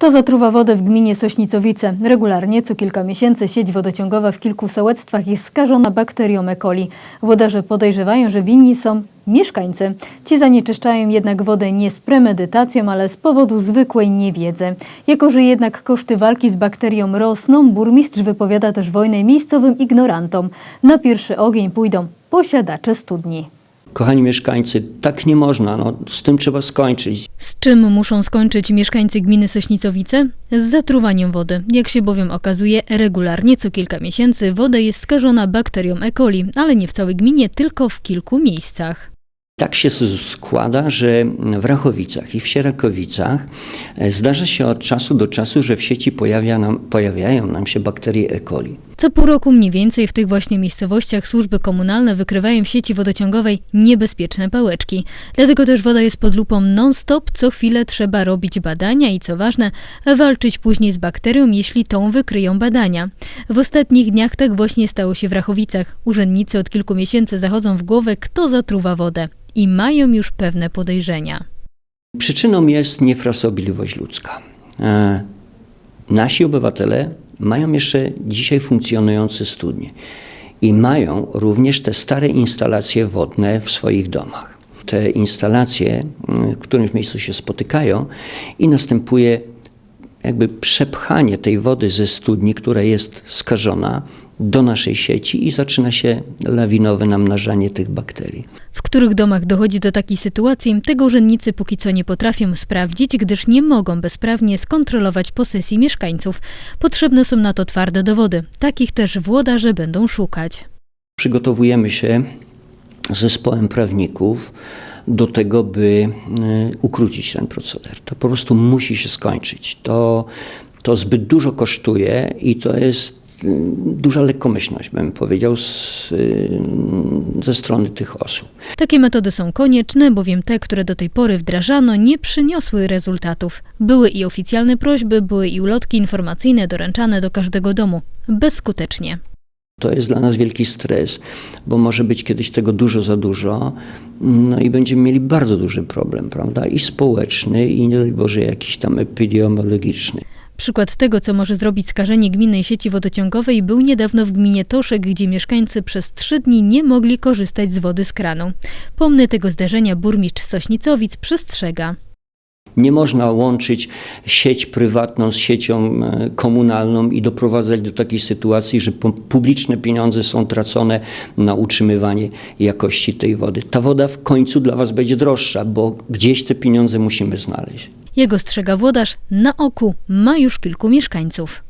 Kto zatruwa wodę w gminie Sośnicowice? Regularnie co kilka miesięcy sieć wodociągowa w kilku sołectwach jest skażona bakterią E. coli. Włodarze podejrzewają, że winni są mieszkańcy. Ci zanieczyszczają jednak wodę nie z premedytacją, ale z powodu zwykłej niewiedzy. Jako, że jednak koszty walki z bakterią rosną, burmistrz wypowiada też wojnę miejscowym ignorantom. Na pierwszy ogień pójdą posiadacze studni. Kochani mieszkańcy, tak nie można, no, z tym trzeba skończyć. Z czym muszą skończyć mieszkańcy gminy Sośnicowice? Z zatruwaniem wody. Jak się bowiem okazuje, regularnie co kilka miesięcy woda jest skażona bakterią E. coli, ale nie w całej gminie, tylko w kilku miejscach. Tak się składa, że w Rachowicach i w Sierakowicach e, zdarza się od czasu do czasu, że w sieci pojawia nam, pojawiają nam się bakterie E. coli. Co pół roku mniej więcej w tych właśnie miejscowościach służby komunalne wykrywają w sieci wodociągowej niebezpieczne pałeczki. Dlatego też woda jest pod lupą non-stop, co chwilę trzeba robić badania i co ważne, walczyć później z bakterią, jeśli tą wykryją badania. W ostatnich dniach tak właśnie stało się w Rachowicach. Urzędnicy od kilku miesięcy zachodzą w głowę, kto zatruwa wodę i mają już pewne podejrzenia. Przyczyną jest niefrasobliwość ludzka. E, Nasi obywatele mają jeszcze dzisiaj funkcjonujące studnie i mają również te stare instalacje wodne w swoich domach. Te instalacje mm, w którymś miejscu się spotykają i następuje jakby przepchanie tej wody ze studni, która jest skażona, do naszej sieci i zaczyna się lawinowe namnażanie tych bakterii. W których domach dochodzi do takiej sytuacji, tego urzędnicy póki co nie potrafią sprawdzić, gdyż nie mogą bezprawnie skontrolować posesji mieszkańców. Potrzebne są na to twarde dowody. Takich też włodarze będą szukać. Przygotowujemy się z zespołem prawników do tego, by y, ukrócić ten proceder. To po prostu musi się skończyć. To, to zbyt dużo kosztuje i to jest duża lekkomyślność, bym powiedział, z, y, ze strony tych osób. Takie metody są konieczne, bowiem te, które do tej pory wdrażano, nie przyniosły rezultatów. Były i oficjalne prośby, były i ulotki informacyjne doręczane do każdego domu. Bezskutecznie. To jest dla nas wielki stres, bo może być kiedyś tego dużo za dużo, no i będziemy mieli bardzo duży problem, prawda? I społeczny, i nie daj Boże jakiś tam epidemiologiczny. Przykład tego, co może zrobić skażenie gminnej sieci wodociągowej, był niedawno w gminie Toszek, gdzie mieszkańcy przez trzy dni nie mogli korzystać z wody z kranu. Pomny tego zdarzenia burmistrz Sośnicowic przestrzega. Nie można łączyć sieć prywatną z siecią e, komunalną i doprowadzać do takiej sytuacji, że pu- publiczne pieniądze są tracone na utrzymywanie jakości tej wody. Ta woda w końcu dla Was będzie droższa, bo gdzieś te pieniądze musimy znaleźć. Jego strzega włodarz na oku ma już kilku mieszkańców.